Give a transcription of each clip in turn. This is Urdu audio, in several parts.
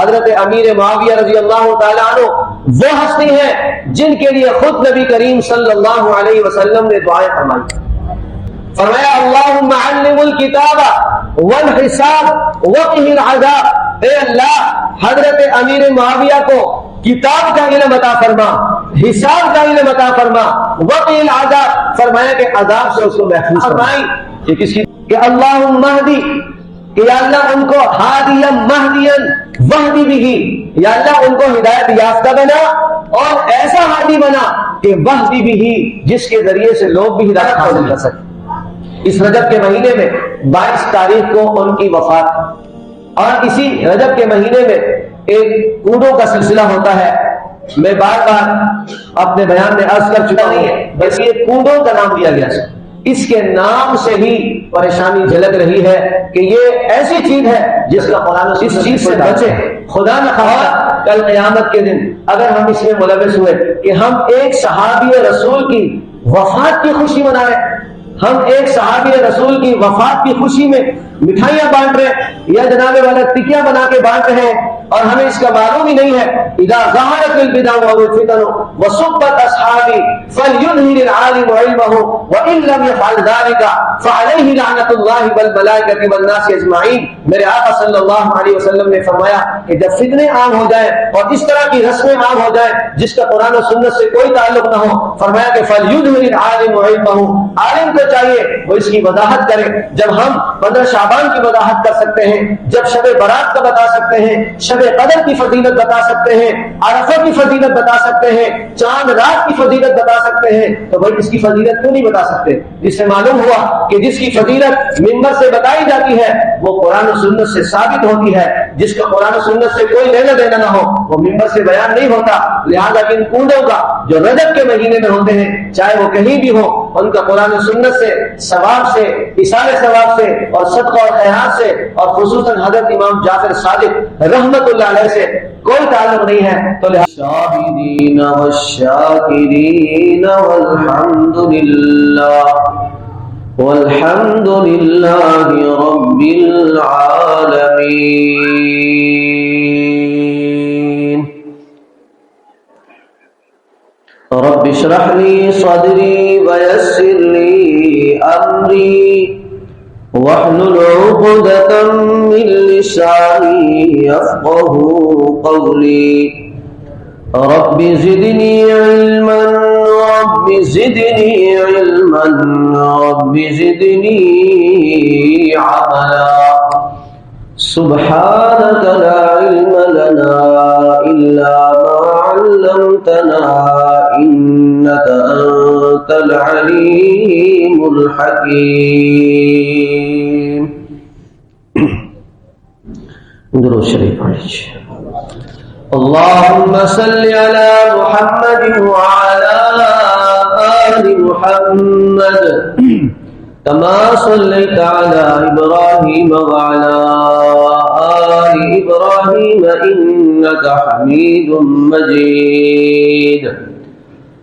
حضرت امیر معاویہ رضی اللہ تعالیٰ عنہ وہ ہستی ہیں جن کے لیے خود نبی کریم صلی اللہ علیہ وسلم نے دعائیں فرمائی فرمایا اللہم علم الکتاب والحساب وقہ العذاب. اے اللہ حضرت امیر معاویہ کو کتاب کا علم عطا فرما حساب کا علم عطا فرما وقہ العذاب۔ فرمایا کہ عذاب سے اس کو محفوظ فرمائی۔ یہ کس کی؟ کہ اللہم مہدی کہ یا اللہ ان کو ہادیم مہدین وحدی بھی یا اللہ ان کو ہدایت یافتہ بنا اور ایسا ہادی بنا کہ وحدی بھی جس کے ذریعے سے لوگ بھی ہدایت حاصل کر سکیں۔ اس رجب کے مہینے میں بائیس تاریخ کو ان کی وفات، اور اسی رجب کے مہینے میں ایک کوڑوں کا سلسلہ ہوتا ہے۔ میں بار بار اپنے بیان میں عرض کر چکا نہیں ہے بس یہ کوڑوں کا نام دیا گیا۔ اس کے نام سے ہی پریشانی جھلک رہی ہے کہ یہ ایسی چیز ہے جس کا قرآن اس چیز سے بچے خدا نہ خواہ کل قیامت کے دن اگر ہم اس میں ملوث ہوئے کہ ہم ایک صحابی رسول کی وفات کی خوشی منائیں ہم ایک صحابی رسول کی وفات کی خوشی میں مٹھائیاں بانٹ رہے یا جناب والا ٹکیاں بنا کے بانٹ رہے ہیں اور ہمیں اس کا معلوم ہی نہیں ہے، اذا ظهرت البدع والفتن وصبت اصحابي فليظهر العالم علمه وان لم يفعل ذلك فعليه لعنه الله والملائكه والناس اجمعين میرے آقا صلی اللہ علیہ وسلم نے فرمایا کہ جب فتنے عام ہو جائیں اور اس طرح کی رسمیں عام ہو جائیں جس کا قرآن و سنت سے کوئی تعلق نہ ہو، فرمایا کہ فليظهر العالم علمه عالم کو چاہیے، وہ اس کی وضاحت کرے۔ جب ہم پندرہ شعبان کی وضاحت کر سکتے ہیں، جب شب برات کا بتا سکتے ہیں، شب قدر کی فضیلت بتا سکتے ہیں، عرفہ کی فضیلت بتا سکتے ہیں، چاند رات کی فضیلت بتا سکتے ہیں، تو بھائی اس کی فضیلت کیوں نہیں بتا سکتے؟ جس سے معلوم ہوا کہ جس کی فضیلت ممبر سے بتائی جاتی ہے، وہ قرآن و سنت سے ثابت ہوتی ہے۔ جس کا قرآن و سنت سے کوئی لینا دینا نہ ہو، وہ ممبر سے بیان نہیں ہوتا۔ لہذا ان کنڈوں کا جو رجب کے مہینے میں ہوتے ہیں، چاہے وہ کہیں بھی ہو، ان کا قرآن و سنت سے، ثواب سے اشار ثواب سے، اور صدقہ اور خیرات سے، اور خصوصاً حضرت امام جعفر صادق رحمت اللہ علیہ سے کوئی تعلق نہیں ہے، تو الشاهدين والشاكرين والحمد لله والحمد لله رب العالمين رب اشرح لي صدري ويسر لي أمري واحلل عقدة من لساني يفقه قولي. رب زدني علما رب زدني علما رب زدني عملا. سبحانك لا علم لنا إلا ما علمتنا إنك أنت العليم الحكيم. درود شریف پڑھیے اللهم صل على محمد وعلى آل محمد. كما صليت على إبراهيم وعلى آل إبراهيم إنك حميد مجيد.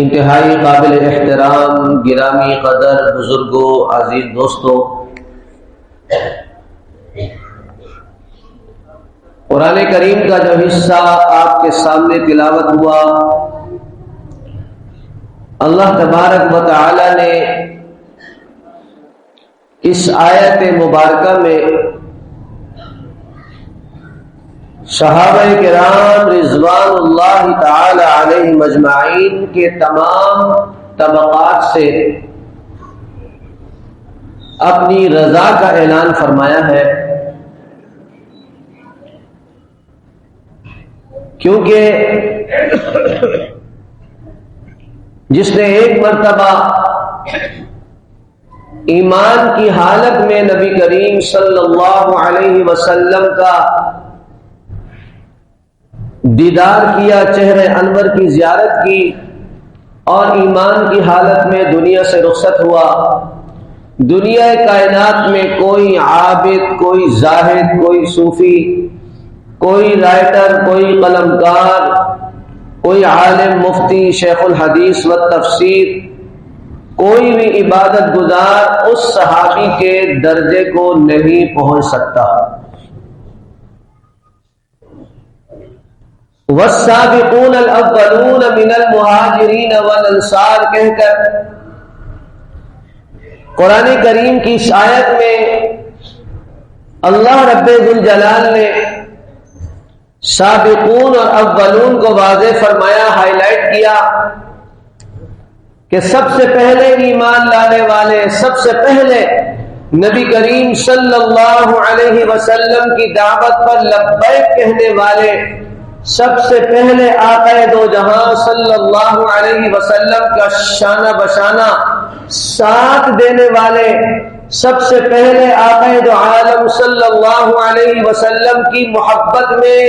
انتہائی قابل احترام، گرامی قدر بزرگوں عزیز دوستوں قرآن کریم کا جو حصہ آپ کے سامنے تلاوت ہوا، اللہ تبارک و تعالی نے اس آیت مبارکہ میں صحابہ کرام رضوان اللہ تعالی علیہ مجمعین کے تمام طبقات سے اپنی رضا کا اعلان فرمایا ہے۔ کیونکہ جس نے ایک مرتبہ ایمان کی حالت میں نبی کریم صلی اللہ علیہ وسلم کا دیدار کیا، چہرے انور کی زیارت کی اور ایمان کی حالت میں دنیا سے رخصت ہوا۔ دنیا کائنات میں کوئی عابد، کوئی زاہد، کوئی صوفی، کوئی رائٹر، کوئی قلم کار کوئی عالم، مفتی، شیخ الحدیث و تفسیر، کوئی بھی عبادت گزار اس صحابی کے درجے کو نہیں پہنچ سکتا۔ والسابقون الاولون من المہاجرین والانصار کہہ کر قرآن کریم کی شاید میں اللہ رب الجلال نے سابقون اور اولون کو واضح فرمایا ہائی لائٹ کیا کہ سب سے پہلے ایمان لانے والے، سب سے پہلے نبی کریم صلی اللہ علیہ وسلم کی دعوت پر لبیک کہنے والے سب سے پہلے آقا دو جہاں صلی اللہ علیہ وسلم کا شانہ بشانہ ساتھ دینے والے سب سے پہلے آقا دو عالم صلی اللہ علیہ وسلم کی محبت میں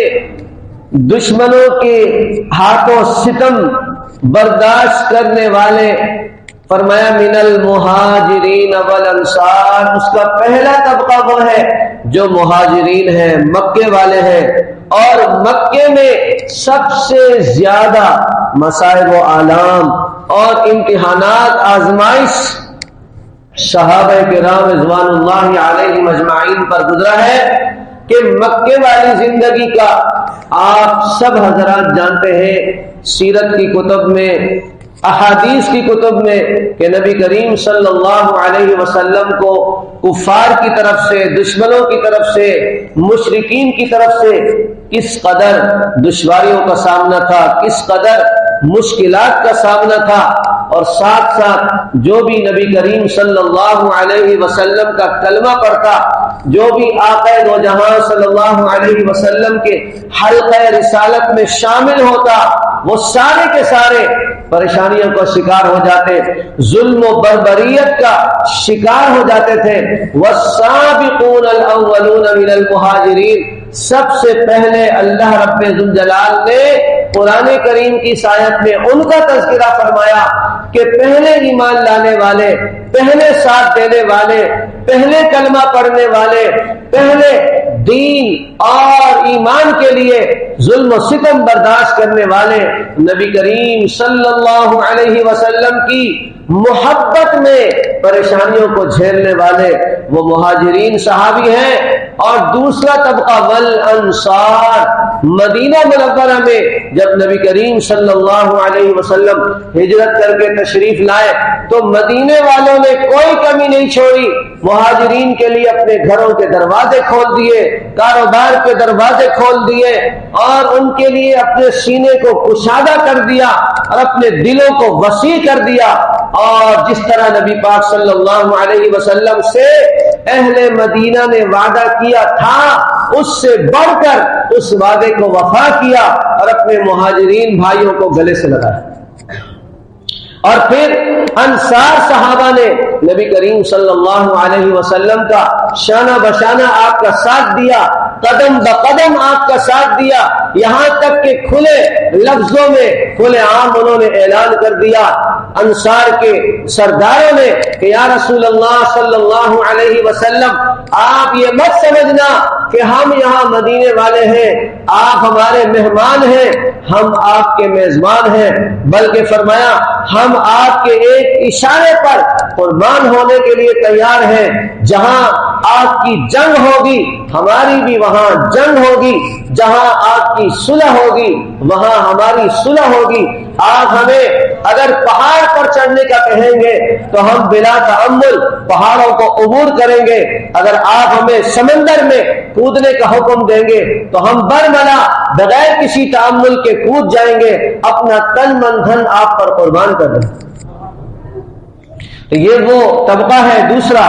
دشمنوں کے ہاتھوں ستم برداشت کرنے والے فرمایا من المہاجرین والانصار، اس کا پہلا طبقہ وہ ہے جو مہاجرین ہیں، مکے والے ہیں۔ اور مکے میں سب سے زیادہ مسائب و عالم اور امتحانات آزمائش صحابہ کرام رضوان اللہ علیہ مجمعین پر گزرا ہے کہ مکے والی زندگی کا آپ سب حضرات جانتے ہیں، سیرت کی کتب میں، احادیث کی کتب میں کہ نبی کریم صلی اللہ علیہ وسلم کو کفار کی طرف سے، دشمنوں کی طرف سے مشرقین کی طرف سے کس قدر دشواریوں کا سامنا تھا کس قدر مشکلات کا سامنا تھا اور ساتھ ساتھ جو بھی نبی کریم صلی اللہ علیہ وسلم کا کلمہ پڑھتا، جو بھی آقید و جہاں صلی اللہ علیہ وسلم کے حلقہ رسالت میں شامل ہوتا، وہ سارے کے سارے پریشانیوں کا شکار ہو جاتے، ظلم و بربریت کا شکار ہو جاتے تھے۔ وَالسَّابِقُونَ الْأَوَّلُونَ مِنَ الْمُحَاجِرِينَ سب سے پہلے اللہ رب جلال نے قرآن کریم کی سایت میں ان کا تذکرہ فرمایا کہ پہلے ایمان لانے والے، پہلے ساتھ دینے والے، پہلے کلمہ پڑھنے والے، پہلے دین اور ایمان کے لیے ظلم و ستم برداشت کرنے والے نبی کریم صلی اللہ علیہ وسلم کی محبت میں پریشانیوں کو جھیلنے والے وہ مہاجرین صحابی ہیں۔ اور دوسرا طبقہ ول انصار مدینہ منورہ میں جب نبی کریم صلی اللہ علیہ وسلم ہجرت کر کے تشریف لائے تو مدینے والوں نے کوئی کمی نہیں چھوڑی۔ مہاجرین کے لیے اپنے گھروں کے دروازے کھول دیے، کاروبار کے دروازے کھول دیے اور ان کے لیے اپنے سینے کو کشادہ کر دیا اور اپنے دلوں کو وسیع کر دیا۔ اور جس طرح نبی پاک صلی اللہ علیہ وسلم سے اہل مدینہ نے وعدہ کیا تھا، اس سے بڑھ کر اس وعدے کو وفا کیا اور اپنے مہاجرین بھائیوں کو گلے سے لگایا۔ اور پھر انصار صحابہ نے نبی کریم صلی اللہ علیہ وسلم کا شانہ بشانہ آپ کا ساتھ دیا، قدم بقدم آپ کا ساتھ دیا، یہاں تک کہ کھلے لفظوں میں، کھلے عام انہوں نے اعلان کر دیا انصار کے سرداروں نے کہ یا رسول اللہ صلی اللہ علیہ وسلم، آپ یہ مت سمجھنا کہ ہم یہاں مدینے والے ہیں، آپ ہمارے مہمان ہیں، ہم آپ کے میزبان ہیں، بلکہ فرمایا ہم ہم آپ کے ایک اشارے پر قربان ہونے کے لیے تیار ہیں۔ جہاں آپ کی جنگ ہوگی، ہماری بھی وہاں جنگ ہوگی۔ جہاں آپ کی صلح ہوگی، وہاں ہماری صلح ہوگی۔ آپ ہمیں اگر پہاڑ پر چڑھنے کا کہیں گے تو ہم بلا تعمل پہاڑوں کو عبور کریں گے۔ اگر آپ ہمیں سمندر میں کودنے کا حکم دیں گے تو ہم برملا بغیر کسی تعمل کے کود جائیں گے۔ اپنا تن من دھن آپ پر قربان کر دیں۔ یہ وہ طبقہ ہے۔ دوسرا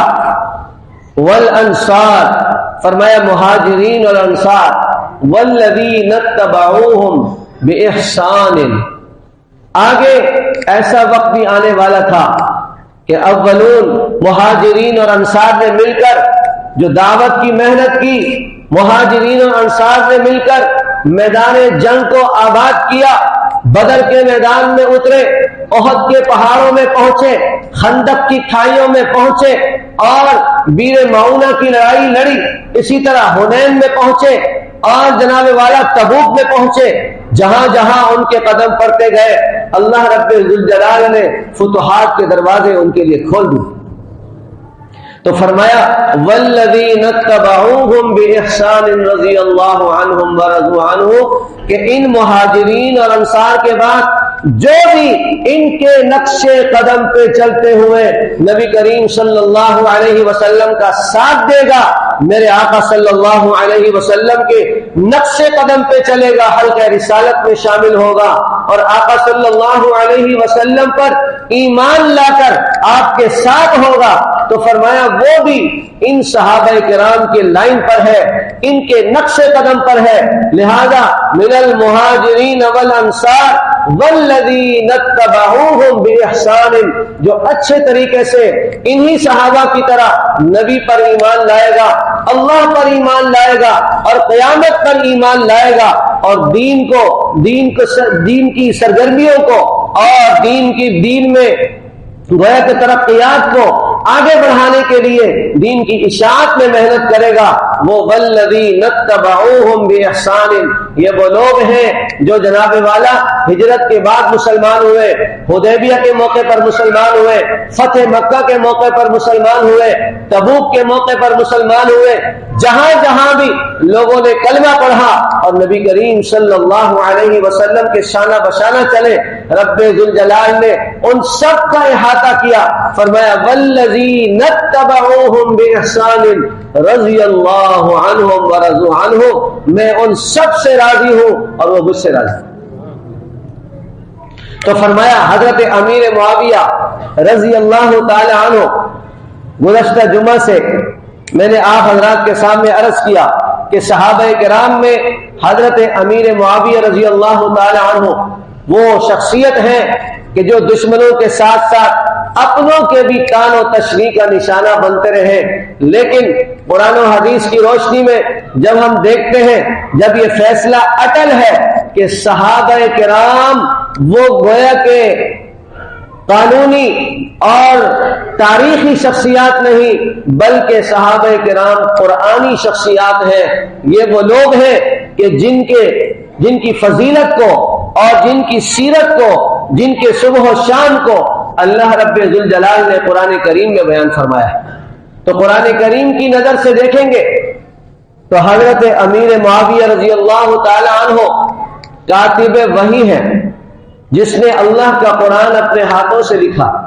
ول انصار فرمایا، مہاجرین اور انصار ولدین بے احسان آگے ایسا وقت بھی آنے والا تھا کہ اولون مہاجرین اور انصار نے مل کر جو دعوت کی محنت کی، مہاجرین اور انصار نے مل کر میدان جنگ کو آباد کیا، بدر کے میدان میں اترے عہد کے پہاڑوں میں پہنچے، خندق کی کھائیوں میں پہنچے اور بیر معاونہ کی لڑائی لڑی۔ اسی طرح ہنین میں پہنچے اور جناب والا تبوک میں پہنچے، جہاں جہاں ان کے قدم پڑتے گئے، اللہ رب الجلال نے فتوحات کے دروازے ان کے لیے کھول دیے۔ تو فرمایا، والذین اتبعوہم باحسان رضی اللہ عنہم ورضوا عنہ، کہ ان مہاجرین اور انصار کے بعد جو بھی ان کے نقش قدم پہ چلتے ہوئے نبی کریم صلی اللہ علیہ وسلم کا ساتھ دے گا، میرے آقا صلی اللہ علیہ وسلم کے نقش قدم پہ چلے گا حلقہ رسالت میں شامل ہوگا۔ اور آقا صلی اللہ علیہ وسلم پر ایمان لا کر آپ کے ساتھ ہوگا۔ تو فرمایا وہ بھی ان صحابہ کرام کے لائن پر ہے، ان کے نقش قدم پر ہے۔ لہذا من المہاجرین والانصار والذین اتبعوہم باحسان جو اچھے طریقے سے انہی صحابہ کی طرح نبی پر ایمان لائے گا، اللہ پر ایمان لائے گا اور قیامت پر ایمان لائے گا اور دین کو دین کو دین کی سرگرمیوں کو اور دین کی دین میں گویا کے ترقیات کو آگے بڑھانے کے لیے دین کی اشاعت میں محنت کرے گا۔ وہ یہ وہ لوگ ہیں جو جناب والا ہجرت کے بعد مسلمان ہوئے، حدیبیہ کے موقع پر مسلمان ہوئے، فتح مکہ کے موقع پر مسلمان ہوئے، تبوک کے موقع پر مسلمان ہوئے، جہاں جہاں بھی لوگوں نے کلمہ پڑھا اور نبی کریم صلی اللہ علیہ وسلم کے شانہ بشانہ چلے، رب ذوالجلال نے ان سب کا احاطہ کیا، فرمایا، والذین اتبعوہم باحسان رضی اللہ عنہم ورضوا عنہ میں ان سب سے راضی راضی ہوں اور وہ مجھ سے راضی تو فرمایا، حضرت امیر معاویہ رضی اللہ تعالی عنہ، گزشتہ جمعہ سے میں نے آپ حضرات کے سامنے عرض کیا کہ صحابہ کرام میں حضرت امیر معاویہ رضی اللہ تعالی عنہ وہ شخصیت ہیں کہ جو دشمنوں کے ساتھ ساتھ اپنوں کے بھی کان و تشریح کا نشانہ بنتے رہے۔ لیکن قرآن و حدیث کی روشنی میں جب ہم دیکھتے ہیں، جب یہ فیصلہ اٹل ہے کہ صحابہ کرام وہ گویا کے قانونی اور تاریخی شخصیات نہیں، بلکہ صحابہ کرام قرآنی شخصیات ہیں۔ یہ وہ لوگ ہیں کہ جن کے، جن کی فضیلت کو اور جن کی سیرت کو جن کے صبح و شام کو اللہ رب ذوالجلال نے قرآن کریم میں بیان فرمایا تو قرآن کریم کی نظر سے دیکھیں گے تو حضرت امیر معاویہ رضی اللہ تعالی عنہ کاتب وہی ہے جس نے اللہ کا قرآن اپنے ہاتھوں سے لکھا۔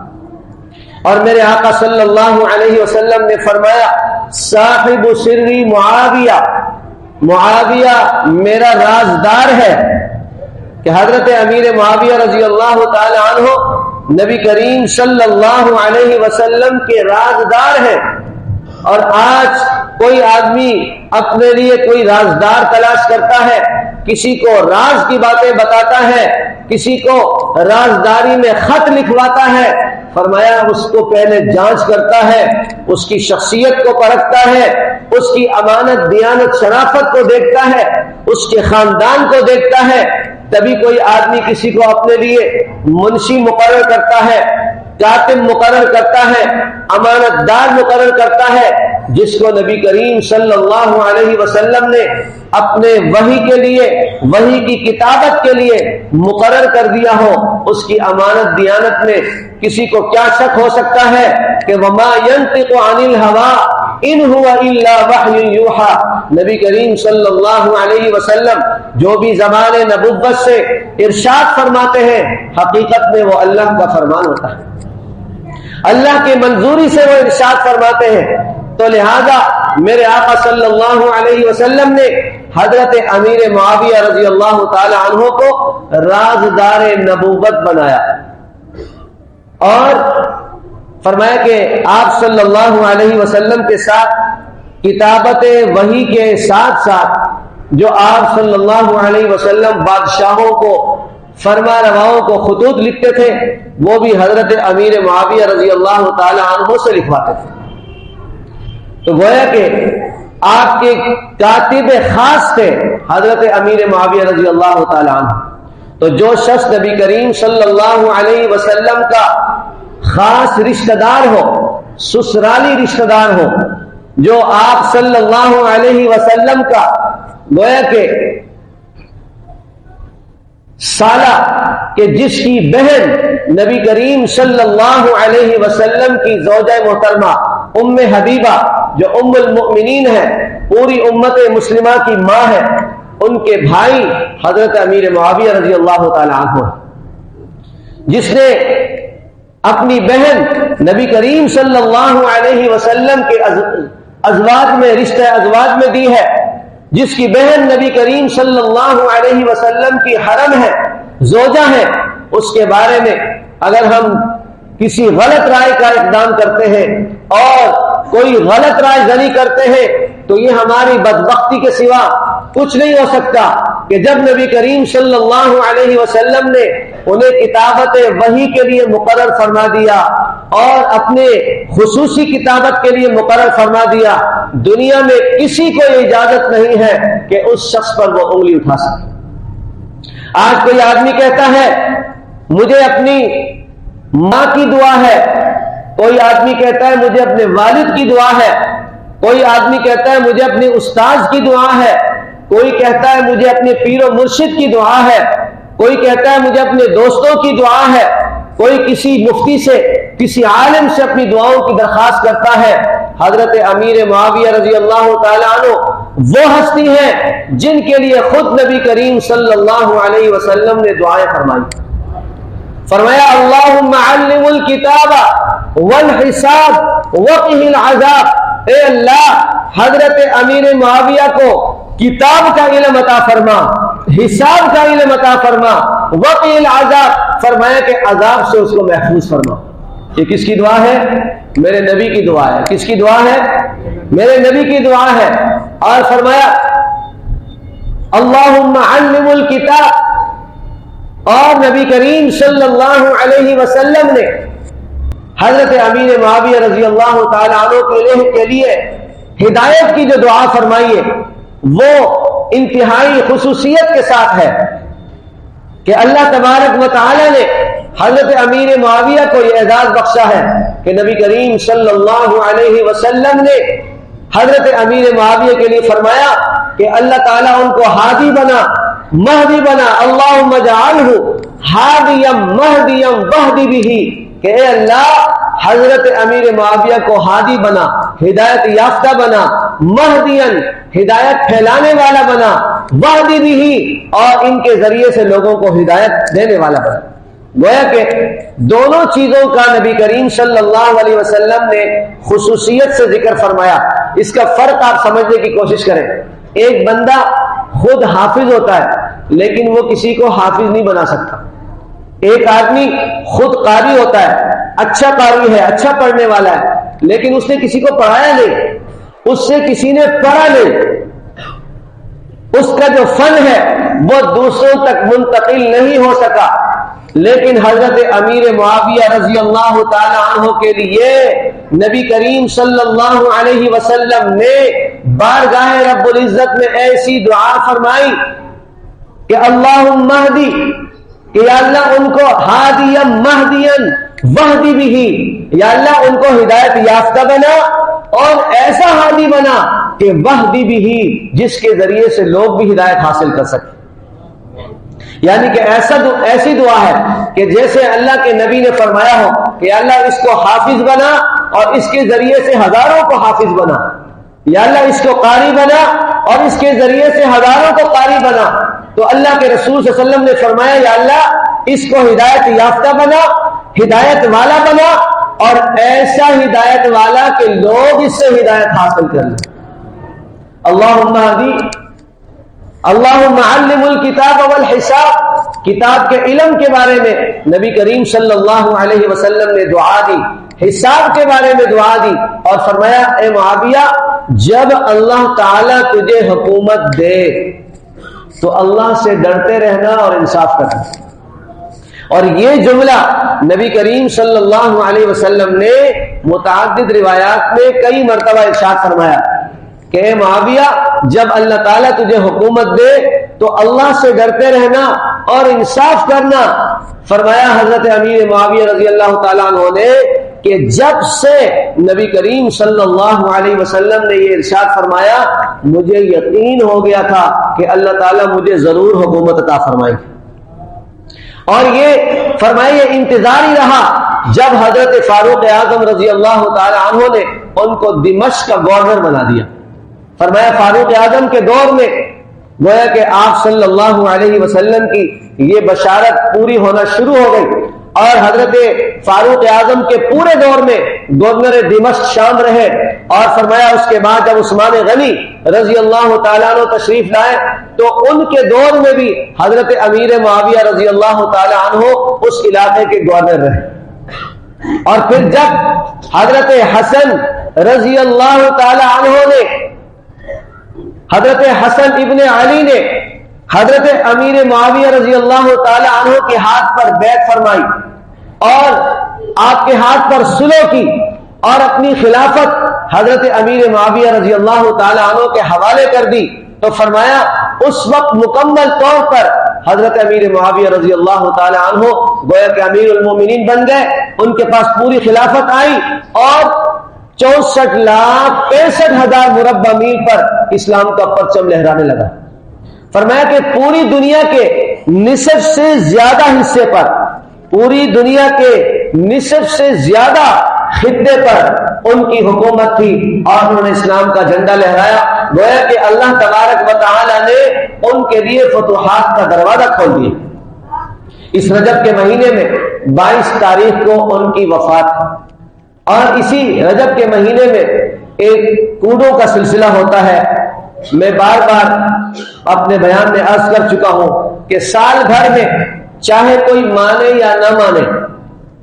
اور میرے آقا صلی اللہ علیہ وسلم نے فرمایا، صاحب سری معاویہ معاویہ میرا رازدار ہے۔ کہ حضرت امیر معاویہ رضی اللہ تعالی عنہ نبی کریم صلی اللہ علیہ وسلم کے رازدار ہیں۔ اور آج کوئی آدمی اپنے لیے کوئی رازدار تلاش کرتا ہے، کسی کو راز کی باتیں بتاتا ہے، کسی کو رازداری میں خط لکھواتا ہے، فرمایا اس کو پہلے جانچ کرتا ہے، اس کی شخصیت کو پرکھتا ہے، اس کی امانت، دیانت، شرافت کو دیکھتا ہے، اس کے خاندان کو دیکھتا ہے تبھی کوئی آدمی کسی کو اپنے لیے منشی مقرر کرتا ہے کاتب مقرر کرتا ہے، امانت دار مقرر کرتا ہے، جس کو نبی کریم صلی اللہ علیہ وسلم نے اپنے وہی کے لیے وہی کی کتابت کے لیے مقرر کر دیا ہو، اس کی امانت دیانت میں کسی کو کیا شک ہو سکتا ہے کہ وما ينطق عن الهوى ان هو الا وحی یوحى نبی کریم صلی اللہ علیہ وسلم جو بھی زمان نبوت سے ارشاد فرماتے ہیں، حقیقت میں وہ اللہ کا فرمان ہوتا ہے۔ اللہ کی منظوری سے وہ ارشاد فرماتے ہیں۔ تو لہذا میرے آقا صلی اللہ علیہ وسلم نے حضرت امیر معاویہ رضی اللہ تعالی عنہ کو رازدار نبوت بنایا۔ اور فرمایا کہ آپ صلی اللہ علیہ وسلم کے ساتھ کتابت وہی کے ساتھ ساتھ جو آپ صلی اللہ علیہ وسلم بادشاہوں کو فرما رواؤں کو خطوط لکھتے تھے، وہ بھی حضرت امیر معاویہ رضی اللہ تعالی عنہ سے لکھواتے تھے۔ تو گویا کہ آپ کے کاتب خاص تھے حضرت امیر معاویہ رضی اللہ تعالیٰ عنہ۔ تو جو شخص نبی کریم صلی اللہ علیہ وسلم کا خاص رشتہ دار ہو، سسرالی رشتہ دار ہو، جو آپ صلی اللہ علیہ وسلم کا گویا کہ سالہ کہ جس کی بہن نبی کریم صلی اللہ علیہ وسلم کی زوجہ محترمہ ام حبیبہ، جو ام المؤمنین ہے، پوری امت مسلمہ کی ماں ہے، ان کے بھائی حضرت امیر معاویہ رضی اللہ تعالی عنہ۔ جس نے اپنی بہن نبی کریم صلی اللہ علیہ وسلم کے ازواج میں، رشتہ ازواج میں دی ہے، جس کی بہن نبی کریم صلی اللہ علیہ وسلم کی حرم ہے، زوجہ ہے، اس کے بارے میں اگر ہم کسی غلط رائے کا اقدام کرتے ہیں اور کوئی غلط رائے زنی کرتے ہیں، تو یہ ہماری بدبختی کے سوا کچھ نہیں ہو سکتا کہ جب نبی کریم صلی اللہ علیہ وسلم نے انہیں کتابت وہی کے لیے مقرر فرما دیا اور اپنے خصوصی کتابت کے لیے مقرر فرما دیا۔ دنیا میں کسی کو اجازت نہیں ہے کہ اس شخص پر وہ انگلی اٹھا سکے۔ آج کوئی آدمی کہتا ہے، مجھے اپنی ماں کی دعا ہے۔ کوئی آدمی کہتا ہے، مجھے اپنے والد کی دعا ہے۔ کوئی آدمی کہتا ہے، مجھے اپنے استاذ کی دعا ہے۔ کوئی کہتا ہے، مجھے اپنے پیر و مرشد کی دعا ہے۔ کوئی کہتا ہے مجھے اپنے دوستوں کی دعا ہے، کوئی کسی مفتی سے، کسی عالم سے اپنی دعاؤں کی درخواست کرتا ہے۔ حضرت امیر معاویہ رضی اللہ تعالیٰ عنہ وہ ہستی ہیں جن کے لیے خود نبی کریم صلی اللہ علیہ وسلم نے دعائیں فرمائی۔ فرمایا، اللہم علم الكتاب والحساب وقہ العذاب۔ اے اللہ، حضرت امیر معاویہ کو کتاب کا علم عطا فرما۔ حساب کا علم عطا فرما وقہ العذاب، فرمایا کہ عذاب سے اس کو محفوظ فرما۔ یہ کس کی دعا ہے؟ میرے نبی کی دعا ہے۔ کس کی دعا ہے؟ میرے نبی کی دعا ہے۔ اور فرمایا، اللہم علم الكتاب اور نبی کریم صلی اللہ علیہ وسلم نے حضرت امیر معاویہ رضی اللہ تعالیٰ عنہ کے لیے ہدایت کی جو دعا فرمائی ہے وہ انتہائی خصوصیت کے ساتھ ہے کہ اللہ تبارک و تعالی نے حضرت امیر معاویہ کو یہ اعزاز بخشا ہے کہ نبی کریم صلی اللہ علیہ وسلم نے حضرت امیر معاویہ کے لیے فرمایا کہ اللہ تعالیٰ ان کو ہادی بنا، مہدی بنا اللہ مجعلہ ہادیم، مہدیم وحدی بھی کہ اے اللہ، حضرت امیر معاویہ کو ہادی بنا، ہدایت یافتہ بنا، مہدین ہدایت پھیلانے والا بنا وحدی بھی اور ان کے ذریعے سے لوگوں کو ہدایت دینے والا بنا۔ گویا کہ دونوں چیزوں کا نبی کریم صلی اللہ علیہ وسلم نے خصوصیت سے ذکر فرمایا۔ اس کا فرق آپ سمجھنے کی کوشش کریں۔ ایک بندہ خود حافظ ہوتا ہے، لیکن وہ کسی کو حافظ نہیں بنا سکتا۔ ایک آدمی خود قاری ہوتا ہے اچھا قاری ہے اچھا پڑھنے والا ہے، لیکن اس نے کسی کو پڑھایا نہیں۔ اس سے کسی نے پڑھا نہیں۔ اس کا جو فن ہے، وہ دوسروں تک منتقل نہیں ہو سکا۔ لیکن حضرت امیر معاویہ رضی اللہ تعالی عنہ کے لیے نبی کریم صلی اللہ علیہ وسلم نے بارگاہ رب العزت میں ایسی دعا فرمائی کہ اللہ مہدی کہ یا اللہ ان کو ہادیم مہدین وحدی بھی، یا اللہ ان کو ہدایت یافتہ بنا اور ایسا ہادی بنا کہ وحدی بھی، جس کے ذریعے سے لوگ بھی ہدایت حاصل کر سکے یعنی کہ ایسا دو، ایسی دعا ہے کہ جیسے اللہ کے نبی نے فرمایا ہو کہ اللہ اس کو حافظ بنا اور اس کے ذریعے سے ہزاروں کو حافظ بنا۔ یا اللہ اس کو قاری بنا اور اس کے ذریعے سے ہزاروں کو قاری بنا۔ تو اللہ کے رسول صلی اللہ علیہ وسلم نے فرمایا، یا اللہ، اس کو ہدایت یافتہ بنا، ہدایت والا بنا اور ایسا ہدایت والا کہ لوگ اس سے ہدایت حاصل کر لیں۔ اللہ اللہ معلم الکتاب والحساب، کتاب کے علم کے بارے میں نبی کریم صلی اللہ علیہ وسلم نے دعا دی، حساب کے بارے میں دعا دی اور فرمایا، اے معاویہ، جب اللہ تعالی تجھے حکومت دے تو اللہ سے ڈرتے رہنا اور انصاف کرنا۔ اور یہ جملہ نبی کریم صلی اللہ علیہ وسلم نے متعدد روایات میں کئی مرتبہ ارشاد فرمایا کہ اے معاویہ، جب اللہ تعالیٰ تجھے حکومت دے تو اللہ سے ڈرتے رہنا اور انصاف کرنا۔ فرمایا حضرت امیر معاویہ رضی اللہ تعالیٰ عنہ نے کہ جب سے نبی کریم صلی اللہ علیہ وسلم نے یہ ارشاد فرمایا، مجھے یقین ہو گیا تھا کہ اللہ تعالیٰ مجھے ضرور حکومت عطا فرمائے اور یہ فرمائے، یہ انتظار ہی رہا۔ جب حضرت فاروق اعظم رضی اللہ تعالی عنہ نے ان کو دمشق کا گورنر بنا دیا۔ فرمایا، فاروق اعظم کے دور میں گویا کہ آپ صلی اللہ علیہ وسلم کی یہ بشارت پوری ہونا شروع ہو گئی۔ اور حضرت فاروق اعظم کے پورے دور میں گورنر دمشق شام رہے اور فرمایا اس کے بعد جب عثمان غنی رضی اللہ تعالیٰ عنہ تشریف لائے تو ان کے دور میں بھی حضرت امیر معاویہ رضی اللہ تعالیٰ عنہ اس علاقے کے گورنر رہے۔ اور پھر جب حضرت حسن رضی اللہ تعالی عنہ نے حضرت حسن ابن علی نے حضرت امیر معاویہ رضی اللہ تعالی عنہ کے ہاتھ پر بیت فرمائی اور آپ کے ہاتھ پر سلو کی اور اپنی خلافت حضرت امیر معاویہ رضی اللہ تعالی عنہ کے حوالے کر دی تو فرمایا، اس وقت مکمل طور پر حضرت امیر معاویہ رضی اللہ تعالی عنہ گویا کہ امیر المومنین بن گئے، ان کے پاس پوری خلافت آئی اور چونسٹھ لاکھ پینسٹھ ہزار مربع میل پر اسلام کا پرچم لہرانے لگا۔ فرمایا کہ پوری دنیا کے نصف سے زیادہ حصے پر، پوری دنیا کے نصف سے زیادہ خطے پر ان کی حکومت تھی۔ اور انہوں نے اسلام کا جھنڈا لہرایا۔ گویا کہ اللہ تبارک و تعالی نے ان کے لیے فتوحات کا دروازہ کھول دیا۔ اس رجب کے مہینے میں بائیس تاریخ کو ان کی وفات۔ اور اسی رجب کے مہینے میں ایک کوڈوں کا سلسلہ ہوتا ہے۔ میں بار بار اپنے بیان میں عرض کر چکا ہوں کہ سال بھر میں چاہے کوئی مانے یا نہ مانے،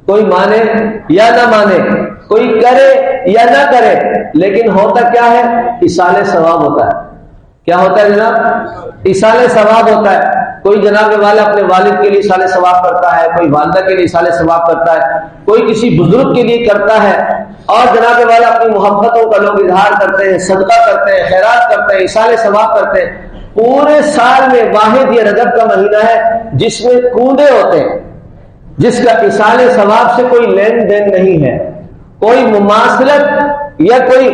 کوئی مانے یا نہ مانے، کوئی کرے یا نہ کرے، لیکن ہوتا کیا ہے؟ اشال ثواب ہوتا ہے۔ کیا ہوتا ہے جناب؟ اشال ثواب ہوتا ہے۔ کوئی جناب والا اپنے والد کے لیے اشال ثواب کرتا ہے، کوئی والدہ کے لیے اشال ثواب کرتا ہے، کوئی کسی بزرگ کے لیے کرتا ہے اور جناب والا اپنی محبتوں کا لوگ اظہار کرتے ہیں، صدقہ کرتے ہیں، خیرات کرتے ہیں اشارے ثواب کرتے ہیں۔ پورے سال میں واحد یہ رجب کا مہینہ ہے جس میں کوندے ہوتے ہیں، جس کا اشار ثواب سے کوئی لین دین نہیں ہے۔ کوئی مماثلت یا کوئی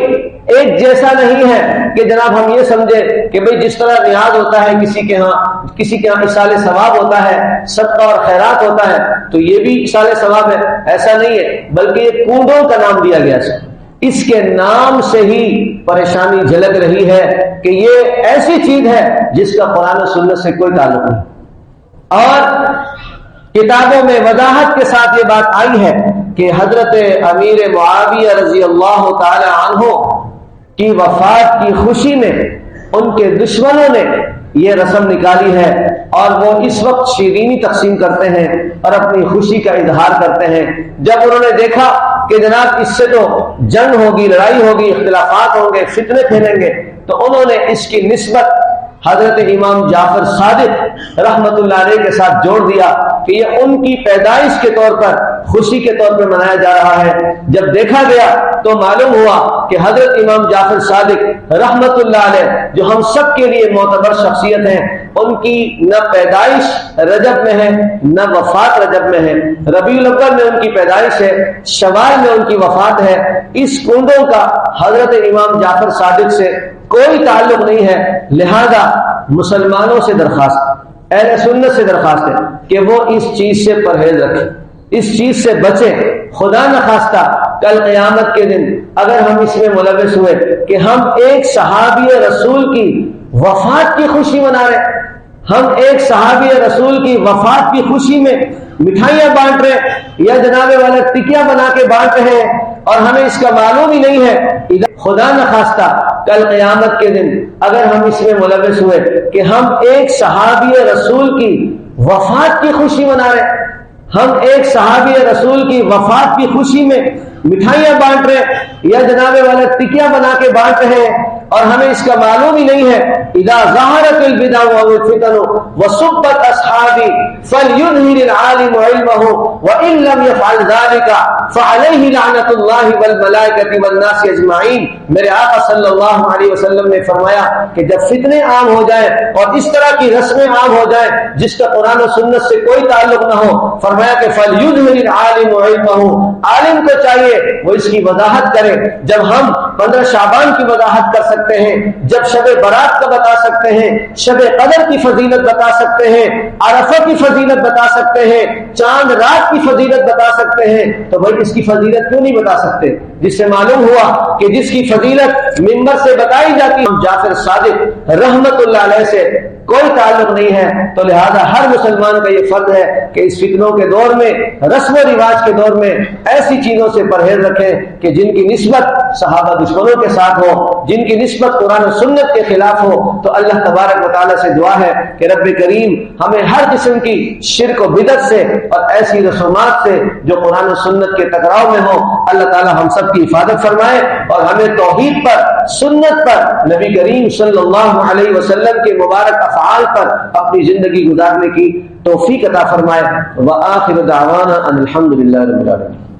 ایک جیسا نہیں ہے کہ جناب ہم یہ سمجھے کہ بھئی جس طرح نیاز ہوتا ہے کسی کے ہاں کسی کے ہاں اشال ثواب ہوتا ہے، صدقہ اور خیرات ہوتا ہے، تو یہ بھی اشال ثواب ہے۔ ایسا نہیں ہے، بلکہ یہ کنڈوں کا نام دیا گیا ہے۔ اس کے نام سے ہی پریشانی جھلک رہی ہے کہ یہ ایسی چیز ہے جس کا قرآن و سنت سے کوئی تعلق نہیں۔ اور کتابوں میں وضاحت کے ساتھ یہ بات آئی ہے کہ حضرت امیر معاویہ رضی اللہ تعالی عنہ کی وفات کی خوشی میں ان کے دشمنوں نے یہ رسم نکالی ہے اور وہ اس وقت شیرینی تقسیم کرتے ہیں اور اپنی خوشی کا اظہار کرتے ہیں۔ جب انہوں نے دیکھا کہ جناب اس سے تو جنگ ہوگی، لڑائی ہوگی، اختلافات ہوں گے، فتنے پھیلیں گے، تو انہوں نے اس کی نسبت حضرت امام جعفر صادق رحمت اللہ علیہ کے ساتھ جوڑ دیا۔ کہ یہ ان کی پیدائش کے طور پر خوشی کے طور پر منایا جا رہا ہے۔ جب دیکھا گیا تو معلوم ہوا کہ حضرت امام جعفر صادق رحمت اللہ علیہ جو ہم سب کے لیے معتبر شخصیت ہیں، ان کی نہ پیدائش رجب میں ہے، نہ وفات رجب میں ہے۔ ربیع الاول میں ان کی پیدائش ہے، شوال میں ان کی وفات ہے۔ اس کنڈوں کا حضرت امام جعفر صادق سے کوئی تعلق نہیں ہے۔ لہذا مسلمانوں سے درخواست۔ اہل سنت سے درخواست ہے کہ وہ اس چیز سے پرہیز رکھیں، اس چیز سے بچیں۔ خدا نخواستہ، کل قیامت کے دن اگر ہم اس میں ملوث ہوئے کہ ہم ایک صحابی رسول کی وفات کی خوشی منا رہے ہم ایک صحابی رسول کی وفات کی خوشی میں مٹھائیاں بانٹ رہے یا جناب والا ٹکیاں بنا کے بانٹ رہے ہیں۔ اور ہمیں اس کا معلوم ہی نہیں ہے۔ خدا نخواستہ، کل قیامت کے دن اگر ہم اس میں ملوث ہوئے کہ ہم ایک صحابی رسول کی وفات کی خوشی منا رہے ہم ایک صحابی رسول کی وفات کی خوشی میں مٹھائیاں بانٹ رہے یا جناب والا ٹکیا بنا کے بانٹ رہے ہیں۔ اور ہمیں اس کا معلوم ہی نہیں ہے، اذا ظہرت البدع والفتن وصبت اصحابی فلیظہر العالم علمه وان لم يفعل ذلك فعليه لعنت اللہ والملائکۃ والناس اجمعین۔ میرے آقا صلی اللہ علیہ وسلم نے فرمایا کہ جب فتنے عام ہو جائیں اور اس طرح کی رسمیں عام ہو جائیں جس کا قرآن و سنت سے کوئی تعلق نہ ہو، فرمایا کہ فلیظہر العالم علمه عالم کو چاہیے وہ اس کی وضاحت کرے۔ جب ہم پندرہ شعبان کی وضاحت کر سکتے سکتے ہیں، جب شب برات کا بتا سکتے ہیں، شب قدر کی فضیلت بتا سکتے ہیں، عرفہ کی فضیلت بتا سکتے ہیں، چاند رات کی فضیلت بتا سکتے ہیں، تو بھائی اس کی فضیلت کیوں نہیں بتا سکتے؟ جس سے معلوم ہوا کہ جس کی فضیلت ممبر سے بتائی جاتی ہم جعفر صادق رحمت اللہ علیہ سے کوئی تعلق نہیں ہے، تو لہذا ہر مسلمان کا یہ فرض ہے کہ اس فتنوں کے دور میں، رسم و رواج کے دور میں ایسی چیزوں سے پرہیز رکھیں کہ جن کی نسبت صحابہ دشمنوں کے ساتھ ہو، جن کی نسبت قرآن و سنت کے خلاف ہو، تو اللہ تبارک و تعالیٰ سے دعا ہے کہ رب کریم ہمیں ہر قسم کی شرک و بدت سے اور ایسی رسومات سے جو قرآن و سنت کے ٹکراؤ میں ہو، اللہ تعالیٰ ہم سب کی حفاظت فرمائے اور ہمیں توحید پر، سنت پر نبی کریم صلی اللہ علیہ وسلم کے مبارک افعال پر اپنی زندگی گزارنے کی توفیق عطا فرمائے۔ وآخر دعوانا ان الحمد للہ رب العالمین۔